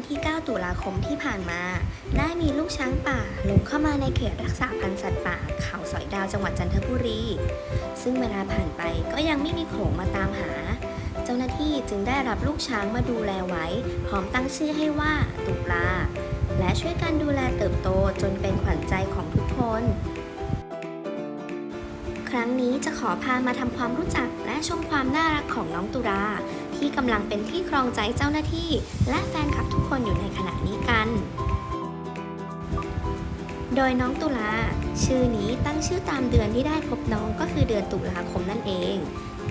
วันที่ 9 ตุลาคมที่ผ่านมา ได้มีลูกช้างป่าลงเข้ามาในเขตรักษาพันธุ์สัตว์ป่าเขาสอยดาวจังหวัดจันทบุรี ซึ่งเวลาผ่านไปก็ยังไม่มีโขงมาตามหา เจ้าหน้าที่จึงได้รับลูกช้างมาดูแลไว้ พร้อมตั้งชื่อให้ว่าตุลา และช่วยกันดูแลเติบโตจนเป็นขวัญใจของทุกคน ครั้งนี้จะขอพามาทำความรู้จักและชมความน่ารักของน้องตุรา ที่กำลังเป็นที่ครองใจเจ้าหน้าที่ และแฟนคลับทุกคนอยู่ในขณะนี้กัน โดยน้องตุลา ชื่อนี้ตั้งชื่อตามเดือนที่ได้พบน้องก็คือเดือนตุลาคมนั่นเอง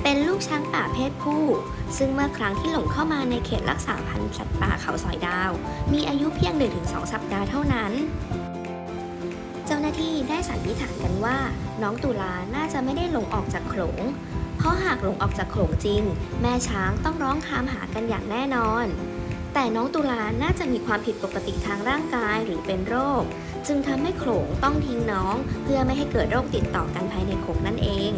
เป็นลูกช้างป่าเพศผู้ ซึ่งเมื่อครั้งที่หลงเข้ามาในเขตรักษาพันธุ์สัตว์ป่าเขาสอยดาว มีอายุเพียง 1-2 สัปดาห์เท่านั้นเจ้าหน้าที่ได้สันนิษฐานกันว่า น้องตุลาน่าจะไม่ได้หลงออกจากโขลง ราะหากหลงออกจากโขลงจริง แม่ช้างต้องร้องคามหากันอย่างแน่นอน แต่น้องตุลาน่าจะมีความผิดปกติทางร่างกายหรือเป็นโรค จึงทำให้โขลงต้องทิ้งน้อง เพื่อไม่ให้เกิดโรคติดต่อกันภายในโขลงนั่นเอง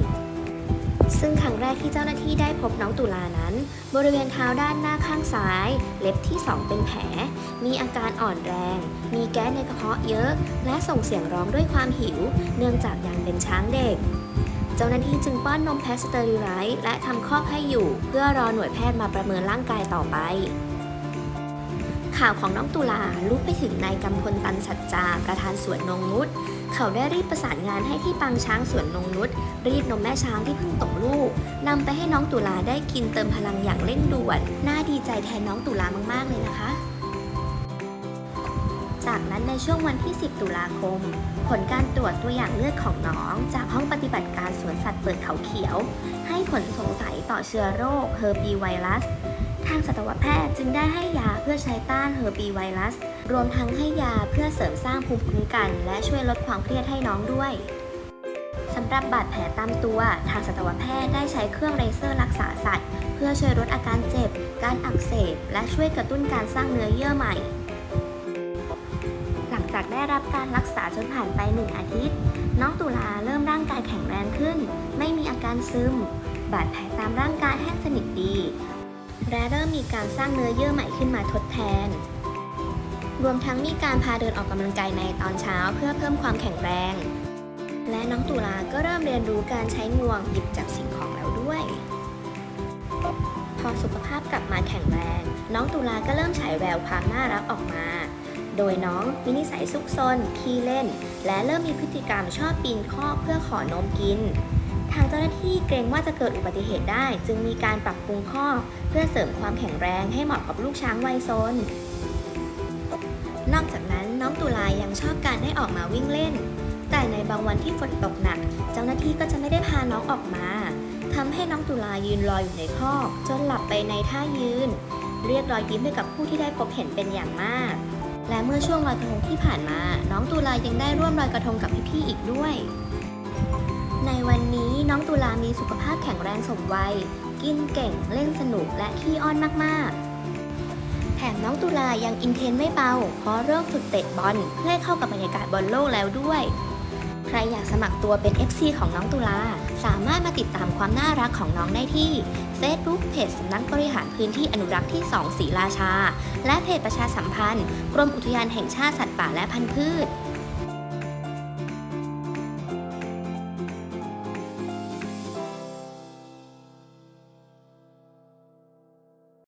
ซึ่งครั้งแรกที่เจ้าหน้าที่ได้พบน้องตุลานั้น บริเวณเท้าด้านหน้าข้างซ้าย เล็บที่2เป็นแผล มีอาการอ่อนแรง มีแก๊สในกระเพาะเยอะ และส่งเสียงร้องด้วยความหิว เนื่องจากยังเป็นช้างเด็ก เจ้าหน้าที่จึงป้อนนมแพสเตอริไลท์และทำคอกให้อยู่ เพื่อรอหน่วยแพทย์มาประเมินร่างกายต่อไป ข่าวของน้องตุลาลุกไปถึงนายกำพลตันสัจจาประธานสวนนงนุษเขาได้รีบประสานงานให้ที่ปังช้างสวนนงนุษรีดนมแม่ช้างที่เพิ่งตกลูกนำไปให้น้องตุลาได้กินเติมพลังอย่างเร่งด่วน น่าดีใจแทนน้องตุลามากๆเลยนะคะ จากนั้นในช่วงวันที่ 10 ตุลาคม ผลการตรวจตัวอย่างเลือดของน้อง จากห้องปฏิบัติการสวนสัตว์เปิดเขาเขียว ให้ผลสงสัยต่อเชื้อโรคเฮอร์ปีไวรัส ทางสัตวแพทย์จึงได้ให้ยาเพื่อใช้ต้านเฮอร์ปีไวรัส รวมทั้งให้ยาเพื่อเสริมสร้างภูมิคุ้มกัน และช่วยลดความเครียดให้น้องด้วยสำหรับบาดแผลตามตัว ทางสัตวแพทย์ได้ใช้เครื่องเลเซอร์รักษาสัตว์ เพื่อช่วยลดอาการเจ็บ การอักเสบ และช่วยกระตุ้นการสร้างเนื้อเยื่อใหม่ จากได้รับการรักษาจนผ่านไปหนึ่งอาทิตย์ น้องตุลาเริ่มร่างกายแข็งแรงขึ้น ไม่มีอาการซึม บาดแผลตามร่างกายแห้งสนิทดี และเริ่มมีการสร้างเนื้อเยื่อใหม่ขึ้นมาทดแทน รวมทั้งมีการพาเดินออกกำลังกายในตอนเช้าเพื่อเพิ่มความแข็งแรง และน้องตุลาก็เริ่มเรียนรู้การใช้งวงหยิบจับสิ่งของแล้วด้วย พอสุขภาพกลับมาแข็งแรง น้องตุลาก็เริ่มฉายแววความน่ารักออกมา โดยน้องมีนิสัยซุกซนขี้เล่น และเริ่มมีพฤติกรรมชอบปีนคอเพื่อขอนมกิน ทางเจ้าหน้าที่เกรงว่าจะเกิดอุบัติเหตุได้ จึงมีการปรับปรุงคอเพื่อเสริมความแข็งแรงให้เหมาะกับลูกช้างวัยซน นอกจากนั้นน้องตุลายังชอบการได้ออกมาวิ่งเล่น แต่ในบางวันที่ฝนตกหนัก เจ้าหน้าที่ก็จะไม่ได้พาน้องออกมาทำให้น้องตุลายืนรออยู่ในคอกจนหลับไปในท่ายืน เรียกรอยยิ้มให้กับผู้ที่ได้พบเห็นเป็นอย่างมาก และเมื่อช่วงลอยกระทงที่ผ่านมา น้องตุลายังได้ร่วมลอยกระทงกับพี่ๆอีกด้วย ในวันนี้น้องตุลามีสุขภาพแข็งแรงสมวัย กินเก่ง เล่นสนุกและขี้อ้อนมากๆ แถมน้องตุลายังอินเทนไม่เบาเพราะเริ่มฝึกเตะบอลเพื่อให้เข้ากับบรรยากาศบอลโลกแล้วด้วย ใครอยากสมัครตัวเป็น FC ของน้องตุลา สามารถมาติดตามความน่ารักของน้องได้ที่ Facebook เพจสำนักบริหารพื้นที่อนุรักษ์ที่ 2 ศรีราชา และเพจประชาสัมพันธ์ กรมอุทยานแห่งชาติสัตว์ป่าและพันธุ์พืช